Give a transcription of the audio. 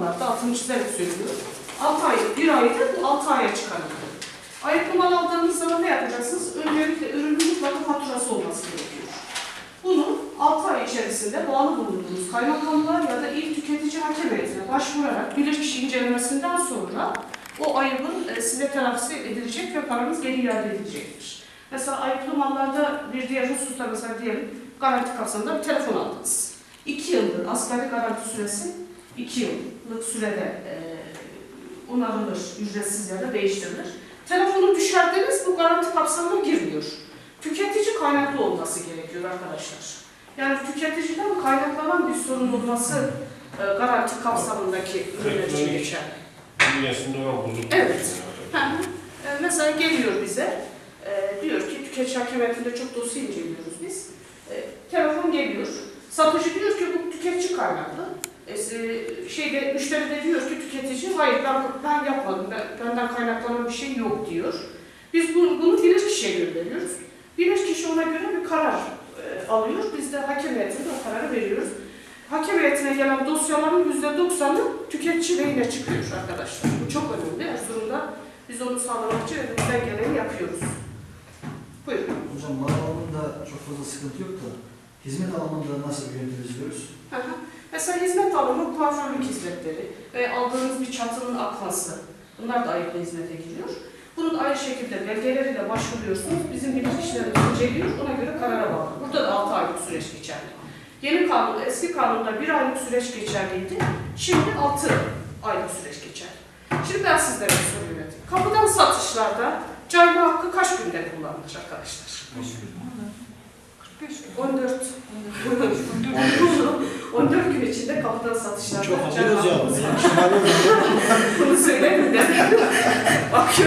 mallarda altını çizerek söylüyorum. 6 ay, 1 ayda bu 6 aya çıkarılıyor. Ayıplı mal aldığınız zaman ne yapacaksınız? Öncelikle ürünün mutlaka faturası olması gerekiyor. Bunu 6 ay içerisinde bağlı bulunduğunuz kaymakamlığa ya da il tüketici hakem heyetine başvurarak bilirkişi incelemesinden sonra o ayıbın e, size telafisi edilecek ve paranız geri iade edilecektir. Mesela ayıplı mallarda bir diğer hususta mesela diyelim garanti kapsamında bir telefon aldınız. 2 yıldır asgari garanti süresi 2 yıllık sürede e, onarılır, ücretsiz ya da değiştirilir. Telefonu düşerdiniz bu garanti kapsamına girmiyor. Tüketici kaynaklı olması gerekiyor arkadaşlar. Yani tüketiciden kaynaklanan bir sorun olması e, garanti kapsamındaki ürünler için geçerli. Bünyesinde olan bozukluk. Evet. Hı hı. E, mesela geliyor bize, e, diyor ki tüketici hakimiyetinde çok dosya inceliyoruz biz. E, telefon geliyor, satıcı diyor ki bu tüketici kaynaklı. E, şeyde, müşteri de diyor ki tüketici hayır ben, ben yapmadım, ben, benden kaynaklanan bir şey yok diyor. Biz bunu, bunu bilirkişiye gönderiyoruz. Bilirkişi ona göre bir karar e, alıyor. Biz de hakem heyetine o kararı veriyoruz. Hakem heyetine gelen dosyaların %90'ı tüketici lehine çıkıyor arkadaşlar. Bu çok önemli. Erzurum'da biz onu sağlamak için elimizden geleni yapıyoruz. Buyurun. Hocam mal alımında çok fazla sıkıntı yok da hizmet alımında nasıl bir yöntem izliyoruz? Hı. Mesela hizmet alımı, kuaförlük hizmetleri ve aldığınız bir çatının akması. Bunlar da ayıplı hizmete giriyor. Bunun aynı şekilde belgeleriyle başvuruyorsunuz. Bizim bilirkişilerimiz inceliyor. Ona göre karara bağlı. Burada da 6 aylık süreç geçerli. Yeni kanun, eski kanunda 1 aylık süreç geçerliydi. Şimdi 6 aylık süreç geçerli. Şimdi ben sizlere bir soru yöneteyim. Kapıdan satışlarda cayma hakkı kaç günde kullanılır arkadaşlar? 14. 14 gün içinde kapıdan satışlarda Çok alıyoruz ya. Bunu. Bakıyorum.